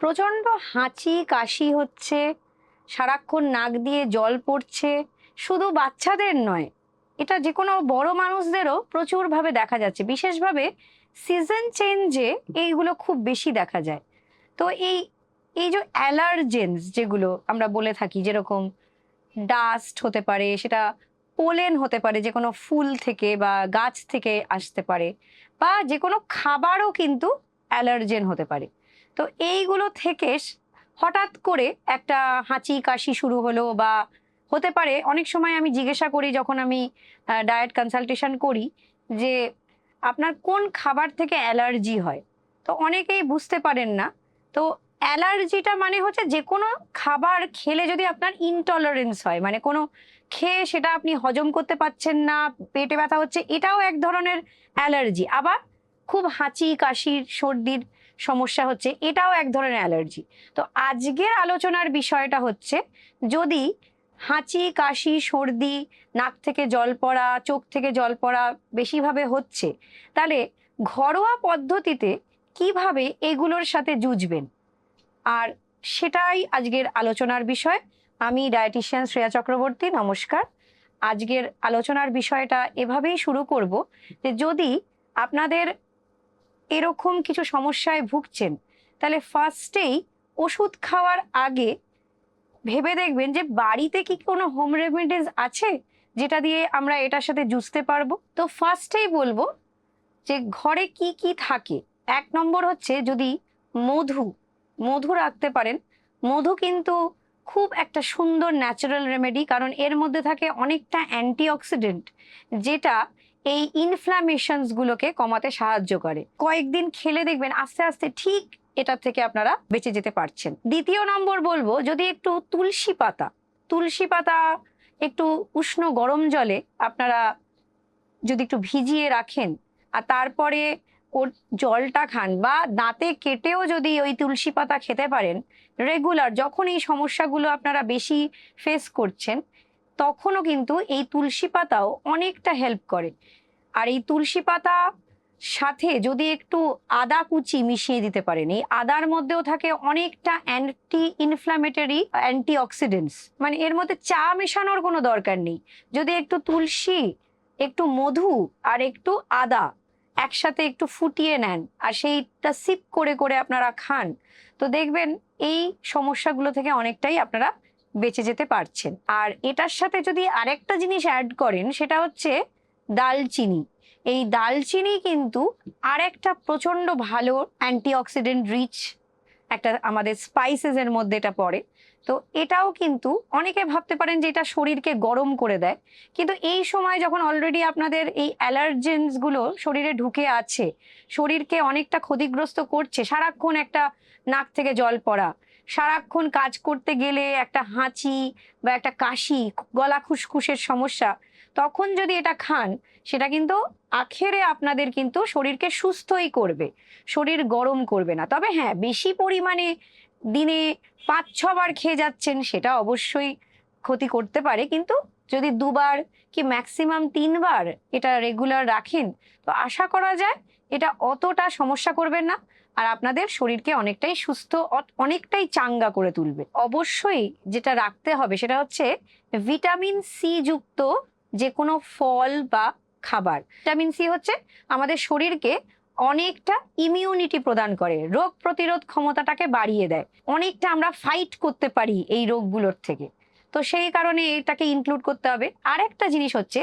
প্রচণ্ড হাঁচি, কাশি হচ্ছে, সারাক্ষণ নাক দিয়ে জল পড়ছে। শুধু বাচ্চাদের নয়, এটা যে কোনো বড় মানুষদেরও প্রচুরভাবে দেখা যাচ্ছে। বিশেষভাবে সিজন চেঞ্জে এইগুলো খুব বেশি দেখা যায়। তো এই এই যে অ্যালার্জেন্স যেগুলো আমরা বলে থাকি, যেরকম ডাস্ট হতে পারে, সেটা পোলেন হতে পারে যে কোনো ফুল থেকে বা গাছ থেকে আসতে পারে, বা যে কোনো খাবারও কিন্তু অ্যালার্জেন হতে পারে। তো এইগুলো থেকে হঠাৎ করে একটা হাঁচি কাশি শুরু হলো বা হতে পারে অনেক সময় আমি জিজ্ঞাসা করি যখন আমি ডায়েট কনসালটেশন করি যে আপনার কোন খাবার থেকে অ্যালার্জি হয়? তো অনেকেই বুঝতে পারেন না। তো অ্যালার্জিটা মানে হচ্ছে যে কোনো খাবার খেলে যদি আপনার ইনটলারেন্স হয় মানে কোনো খেয়ে সেটা আপনি হজম করতে পারছেন না, পেটে ব্যথা হচ্ছে, এটাও এক ধরনের অ্যালার্জি। আবার খুব হাঁচি কাশির সর্দির সমস্যা হচ্ছে, এটাও এক ধরনের অ্যালার্জি। তো আজকের আলোচনার বিষয়টা হচ্ছে, যদি হাঁচি, কাশি, সর্দি, নাক থেকে জল পড়া, চোখ থেকে জল পড়া বেশিভাবে হচ্ছে, তাহলে ঘরোয়া পদ্ধতিতে কীভাবে এগুলোর সাথে যুঝবেন আর সেটাই আজকের আলোচনার বিষয়। আমি ডায়েটিশিয়ান শ্রেয়া চক্রবর্তী, নমস্কার। আজকের আলোচনার বিষয়টা এভাবেই শুরু করব যে যদি আপনাদের এরকম কিছু সমস্যায় ভুগছেন, তাহলে ফার্স্টেই ওষুধ খাওয়ার আগে ভেবে দেখবেন যে বাড়িতে কি কোনো হোম রেমিডিজ আছে, যেটা দিয়ে আমরা এটার সাথে জুঝতে পারব? তো ফার্স্টেই বলব যে ঘরে কি কি থাকে? এক নম্বর হচ্ছে যদি মধু মধু রাখতে পারেন। মধু কিন্তু খুব একটা সুন্দর ন্যাচারাল রেমেডি কারণ এর মধ্যে থাকে অনেকটা অ্যান্টিঅক্সিডেন্ট যেটা এই ইনফ্ল্যামেশনসগুলোকে কমাতে সাহায্য করে। কয়েকদিন খেলে দেখবেন আস্তে আস্তে ঠিক এটা থেকে আপনারা বেঁচে যেতে পারছেন। দ্বিতীয় নম্বর বলব, যদি একটু তুলসী পাতা তুলসী পাতা একটু উষ্ণ গরম জলে আপনারা যদি একটু ভিজিয়ে রাখেন আর তারপরে ওর জলটা খান বা দাঁতে কেটেও যদি ওই তুলসী পাতা খেতে পারেন রেগুলার যখন এই সমস্যাগুলো আপনারা বেশি ফেস করছেন তখনও কিন্তু এই তুলসী পাতাও অনেকটা হেল্প করে। আর এই তুলসী পাতা সাথে যদি একটু আদা কুচি মিশিয়ে দিতে পারেন, এই আদার মধ্যেও থাকে অনেকটা অ্যান্টি ইনফ্ল্যামেটরি অ্যান্টি অক্সিডেন্টস মানে এর মধ্যে চা মেশানোর কোনো দরকার নেই। যদি একটু তুলসী, একটু মধু আর একটু আদা একসাথে একটু ফুটিয়ে নেন আর সেইটা সিপ করে করে আপনারা খান, তো দেখবেন এই সমস্যাগুলো থেকে অনেকটাই আপনারা বেঁচে যেতে পারছেন। আর এটার সাথে যদি আরেকটা জিনিস অ্যাড করেন, সেটা হচ্ছে দালচিনি। এই দালচিনি কিন্তু আরেকটা প্রচণ্ড ভালো অ্যান্টিঅক্সিডেন্ট রিচ একটা আমাদের স্পাইসেস এর মধ্যে এটা পড়ে। তো এটাও কিন্তু অনেকে ভাবতে পারেন যে এটা শরীরকে গরম করে দেয়। কিন্তু এই সময় যখন অলরেডি আপনাদের এই অ্যালার্জেন্সগুলো শরীরে ঢুকে আছে, শরীরকে অনেকটা ক্ষতিগ্রস্ত করছে, সারাক্ষণ একটা নাক থেকে জল পড়া সারাক্ষণ কাজ করতে গেলে একটা হাঁচি বা একটা কাশি, গলা খুসখুসের সমস্যা, তখন যদি এটা খান, সেটা কিন্তু আখেরে আপনাদের কিন্তু শরীরকে সুস্থই করবে, শরীর গরম করবে না। তবে হ্যাঁ বেশি পরিমাণে দিনে পাঁচ, ছবার খেয়ে যাচ্ছেন, সেটা অবশ্যই ক্ষতি করতে পারে। কিন্তু যদি দুবার কি ম্যাক্সিমাম তিনবার এটা রেগুলার রাখেন, তো আশা করা যায় এটা অতটা সমস্যা করবে না। আর আপনাদের শরীরকে অনেকটাই সুস্থ অনেকটাই চাঙ্গা করে তুলবে। অবশ্যই যেটা রাখতে হবে সেটা হচ্ছে ভিটামিন সি যুক্ত যে কোনো ফল বা খাবার। ভিটামিন সি হচ্ছে আমাদের শরীরকে অনেকটা ইমিউনিটি প্রদান করে, রোগ প্রতিরোধ ক্ষমতাটাকে বাড়িয়ে দেয়। অনেকটা আমরা ফাইট করতে পারি এই রোগগুলোর থেকে। তো সেই কারণে এটাকে ইনক্লুড করতে হবে। আর একটা জিনিস হচ্ছে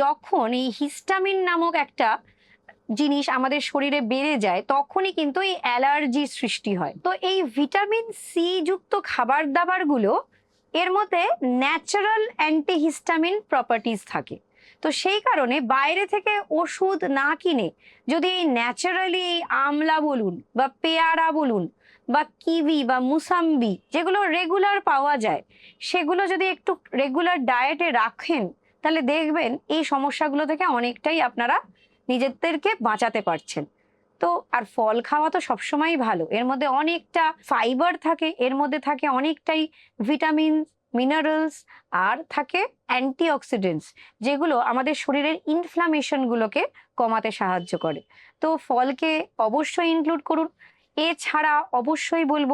যখন এই হিস্টামিন নামক একটা জিনিস আমাদের শরীরে বেড়ে যায়, তখনই কিন্তু এই অ্যালার্জির সৃষ্টি হয়। তো এই ভিটামিন সি যুক্ত খাবার দাবারগুলো এর মধ্যে ন্যাচারাল অ্যান্টিহিস্টামিন প্রপার্টিজ থাকে। তো সেই কারণে বাইরে থেকে ওষুধ না কিনে, যদি এই ন্যাচারালি এই আমলা বলুন বা পেয়ারা বলুন বা কিবি বা মুসাম্বি, যেগুলো রেগুলার পাওয়া যায়, সেগুলো যদি একটু রেগুলার ডায়েটে রাখেন, তাহলে দেখবেন এই সমস্যাগুলো থেকে অনেকটাই আপনারা নিজেদেরকে বাঁচাতে পারছেন। তো আর ফল খাওয়া তো সবসময়ই ভালো। এর মধ্যে অনেকটা ফাইবার থাকে, এর মধ্যে থাকে অনেকটাই ভিটামিন মিনারেলস আর থাকে অ্যান্টিঅক্সিডেন্টস যেগুলো আমাদের শরীরের ইনফ্লামেশনগুলোকে কমাতে সাহায্য করে। তো ফলকে অবশ্যই ইনক্লুড করুন। এছাড়া অবশ্যই বলব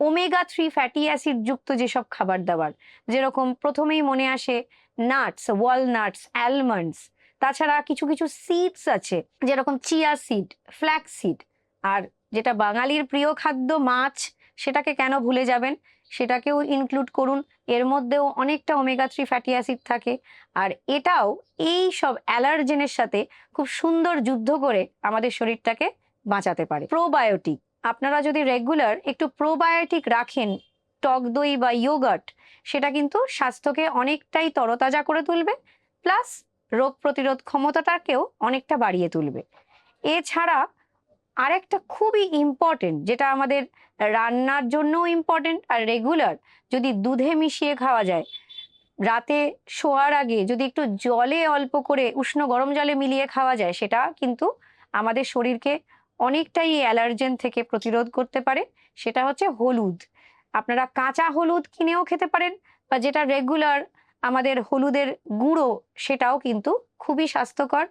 ওমেগা থ্রি ফ্যাটি অ্যাসিড যুক্ত যেসব খাবার দাবার, যেরকম প্রথমেই মনে আসে নাটস ওয়ালনাটস অ্যালমন্ডস তাছাড়া কিছু কিছু সিডস আছে, যেরকম চিয়া সিড ফ্ল্যাক্স সিড আর যেটা বাঙালির প্রিয় খাদ্য, মাছ, সেটাকে কেন ভুলে যাবেন? সেটাকেও ইনক্লুড করুন। এর মধ্যেও অনেকটা ওমেগা থ্রি ফ্যাটি অ্যাসিড থাকে। আর এটাও এই সব অ্যালার্জেনের সাথে খুব সুন্দর যুদ্ধ করে আমাদের শরীরটাকে বাঁচাতে পারে। প্রোবায়োটিক আপনারা যদি রেগুলার একটু প্রোবায়োটিক রাখেন, টক দই বা ইয়োগার্ট সেটা কিন্তু স্বাস্থ্যকে অনেকটাই তরতাজা করে তুলবে। প্লাস রোগ প্রতিরোধ ক্ষমতাটাকেও অনেকটা বাড়িয়ে তুলবে। এছাড়া আরেকটা খুবই ইম্পর্টেন্ট যেটা আমাদের রান্নার জন্যও ইম্পর্টেন্ট আর রেগুলার যদি দুধে মিশিয়ে খাওয়া যায়, রাতে শোয়ার আগে যদি একটু জলে অল্প করে উষ্ণ গরম জলে মিলিয়ে খাওয়া যায়, সেটা কিন্তু আমাদের শরীরকে অনেকটাই অ্যালার্জেন থেকে প্রতিরোধ করতে পারে, সেটা হচ্ছে হলুদ। আপনারা কাঁচা হলুদ কিনেও খেতে পারেন বা যেটা রেগুলার আমাদের হলুদের গুঁড়ো সেটাও কিন্তু খুবই স্বাস্থ্যকর।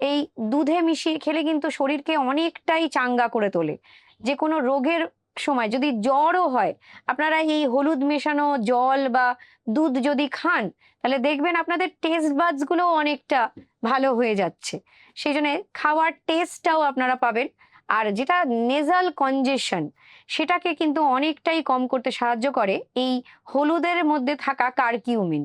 এই দুধে মিশিয়ে খেলে কিন্তু শরীরকে অনেকটাই চাঙ্গা করে তোলে। যে কোনো রোগের সময় যদি জ্বরও হয়, আপনারা এই হলুদ মেশানো জল বা দুধ যদি খান, তাহলে দেখবেন আপনাদের টেস্ট বাডসগুলো অনেকটা ভালো হয়ে যাচ্ছে। সেই জন্য খাওয়ার টেস্টটাও আপনারা পাবেন। আর যেটা নেজাল কনজেশন সেটাকে কিন্তু অনেকটাই কম করতে সাহায্য করে এই হলুদের মধ্যে থাকা কার্কিউমিন।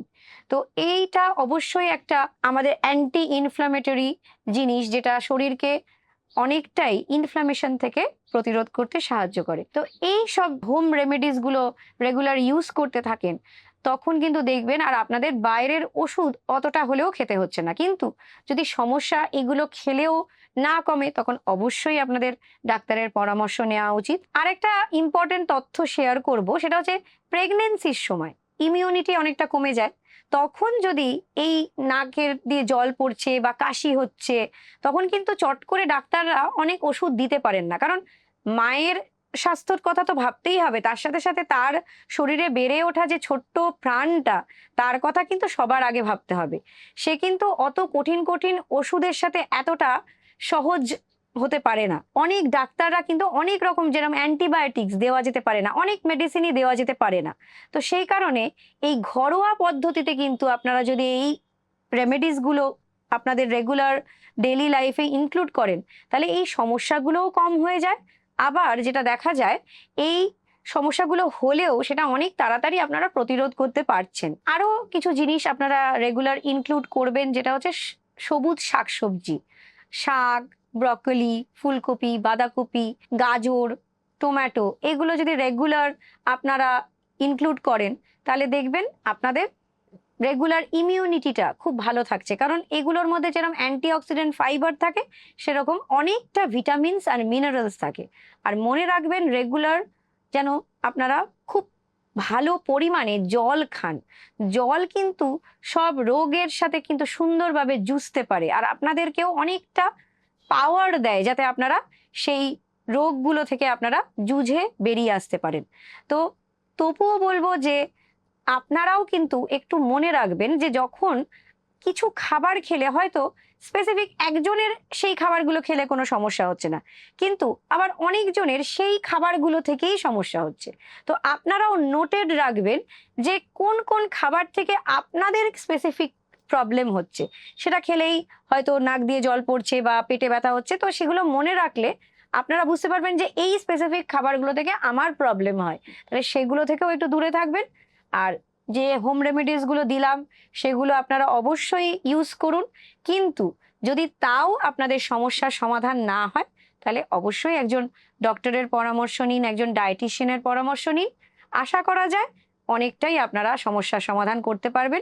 তো এইটা অবশ্যই একটা আমাদের অ্যান্টি ইনফ্লামেটরি জিনিস যেটা শরীরকে অনেকটাই ইনফ্লামেশন থেকে প্রতিরোধ করতে সাহায্য করে। তো এই সব হোম রেমেডিসগুলো রেগুলার ইউজ করতে থাকেন, তখন কিন্তু দেখবেন আর আপনাদের বাইরের ওষুধ অতটা হলেও খেতে হচ্ছে না। কিন্তু যদি সমস্যা এগুলো খেলেও না কমে, তখন অবশ্যই আপনাদের ডাক্তারের পরামর্শ নেওয়া উচিত। আরেকটা ইম্পর্টেন্ট তথ্য শেয়ার করব, সেটা হচ্ছে প্রেগনেন্সির সময়। ইমিউনিটি অনেকটা কমে যায়। তখন যদি এই নাকের দিয়ে জল পড়ছে বা কাশি হচ্ছে, তখন কিন্তু চট করে ডাক্তাররা অনেক ওষুধ দিতে পারেন না। কারণ মায়ের স্বাস্থ্যর কথা তো ভাবতেই হবে। তার সাথে সাথে তার শরীরে বেড়ে ওঠা যে ছোট্ট প্রাণটা, তার কথা কিন্তু সবার আগে ভাবতে হবে। সে কিন্তু অত কঠিন কঠিন ওষুধের সাথে এতটা সহজ হতে পারে না। অনেক ডাক্তাররা কিন্তু অনেক রকম যেরকম অ্যান্টিবায়োটিক্স দেওয়া যেতে পারে না, অনেক মেডিসিনই দেওয়া যেতে পারে না। তো সেই কারণে এই ঘরোয়া পদ্ধতিতে কিন্তু আপনারা যদি এই রেমেডিসগুলো আপনাদের রেগুলার ডেলি লাইফে ইনক্লুড করেন, তাহলে এই সমস্যাগুলোও কম হয়ে যায়। আবার যেটা দেখা যায়, এই সমস্যাগুলো হলেও সেটা অনেক তাড়াতাড়ি আপনারা প্রতিরোধ করতে পারছেন। আরও কিছু জিনিস আপনারা রেগুলার ইনক্লুড করবেন, যেটা হচ্ছে সবুজ শাকসবজি। শাক ব্রকলি, ফুলকপি, বাঁধাকপি, গাজর, টমেটো, এগুলো যদি রেগুলার আপনারা ইনক্লুড করেন, তাহলে দেখবেন আপনাদের রেগুলার ইমিউনিটিটা খুব ভালো থাকছে। কারণ এগুলোর মধ্যে যেরকম অ্যান্টিঅক্সিডেন্ট ফাইবার থাকে, সেরকম অনেকটা ভিটামিনস আর মিনারেলস থাকে। আর মনে রাখবেন রেগুলার যেন আপনারা খুব ভালো পরিমাণে জল খান। জল কিন্তু সব রোগের সাথে কিন্তু সুন্দরভাবে জুঝতে পারে। আর আপনাদেরকেও অনেকটা পাওয়ার দেয় যাতে আপনারা সেই রোগগুলো থেকে আপনারা জুঝে বেরিয়ে আসতে পারেন। তো তবুও বলব যে আপনারাও কিন্তু একটু মনে রাখবেন যে যখন কিছু খাবার খেলে হয়তো স্পেসিফিক একজনের সেই খাবারগুলো খেলে কোনো সমস্যা হচ্ছে না। কিন্তু আবার অনেকজনের সেই খাবারগুলো থেকেই সমস্যা হচ্ছে। তো আপনারাও নোটেড রাখবেন যে কোন কোন খাবার থেকে আপনাদের স্পেসিফিক প্রবলেম হচ্ছে। সেটা খেলেই হয়তো নাক দিয়ে জল পড়ছে বা পেটে ব্যথা হচ্ছে, তো সেগুলো মনে রাখলে আপনারা বুঝতে পারবেন যে এই স্পেসিফিক খাবারগুলো থেকে আমার প্রবলেম হয়। তাহলে সেগুলো থেকেও একটু দূরে থাকবেন। আর যে হোম রেমেডিসগুলো দিলাম, সেগুলো আপনারা অবশ্যই ইউজ করুন। কিন্তু যদি তাও আপনাদের সমস্যার সমাধান না হয়, তাহলে অবশ্যই একজন ডক্টরের পরামর্শ নিন, একজন ডায়েটিশিয়ানের পরামর্শ নিন। আশা করা যায় অনেকটাই আপনারা সমস্যার সমাধান করতে পারবেন।